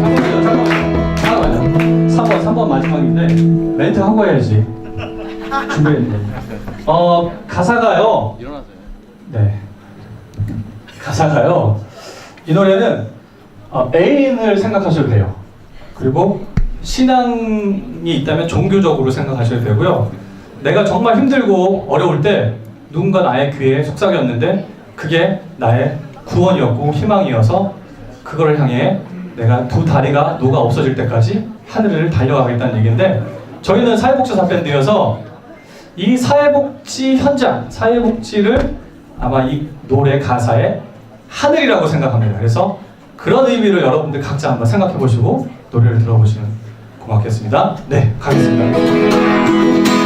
잠깐만요, 잠깐만요. 3번, 3번 마지막인데 멘트 하고 해야지. 준비했는데. 어, 가사가요. 네. 가사가요. 이 노래는 어, 애인을 생각하셔도 돼요. 그리고 신앙이 있다면 종교적으로 생각하셔도 되고요. 내가 정말 힘들고 어려울 때 누군가 나의 귀에 속삭였는데 그게 나의 구원이었고 희망이어서 그걸 향해 내가 두 다리가 녹아 없어질 때까지 하늘을 달려가겠다는 얘기인데 저희는 사회복지 사 밴드여서 이 사회복지 현장, 사회복지를 아마 이 노래 가사에 하늘이라고 생각합니다. 그래서 그런 의미를 여러분들 각자 한번 생각해 보시고 노래를 들어보시면 고맙겠습니다. 네, 가겠습니다.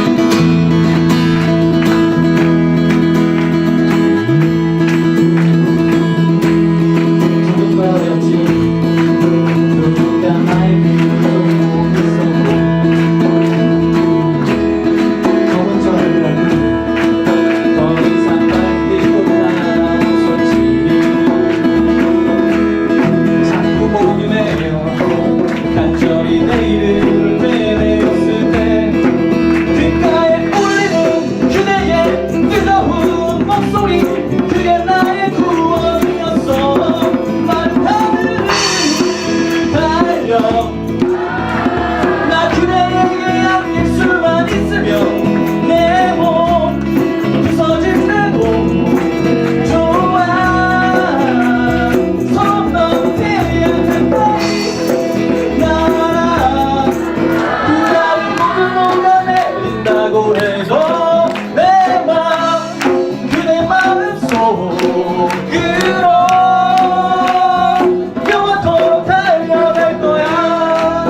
해도 내맘 그대 마음속으로 영원토록 달려갈 거야.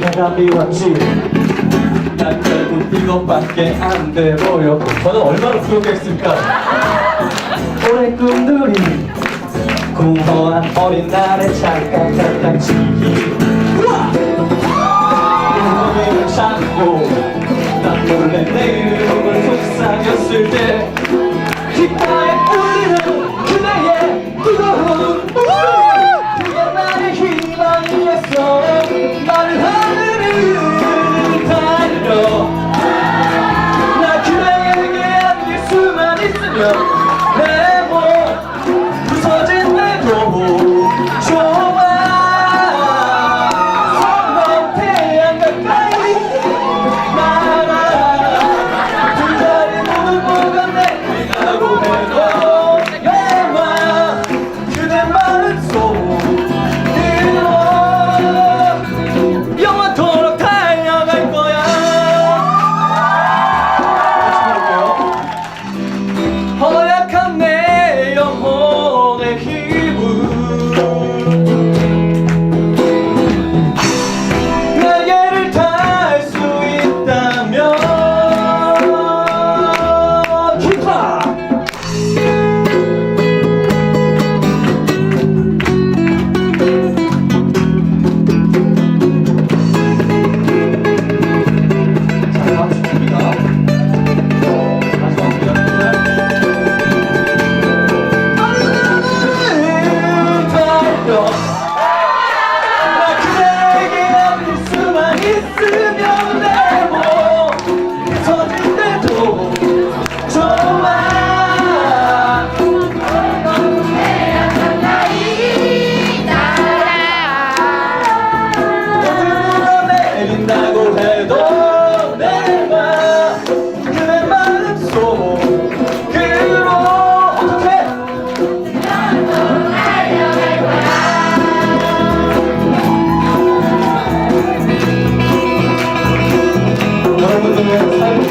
내가 미웠지. 난 결국 이것밖에 안 돼 보였고 저는 얼마나 부족했을까? 오랜 꿈들이 공허한 어린 날의 잠깐 잠깐치 꿈을 찾고 난 몰래 내 이름을 속삭였을 때 귓가에 울리는 그대의 뜨거운 목소리 그게 나의 희망이었어. 나를 하늘을 달려. 나 그대에게 안길 수만 있으면 달려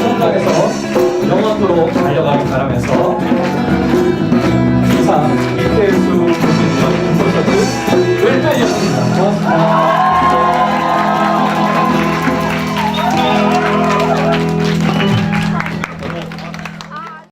여러분들의 삶 현장에서 영원토록 달려가길 바라면서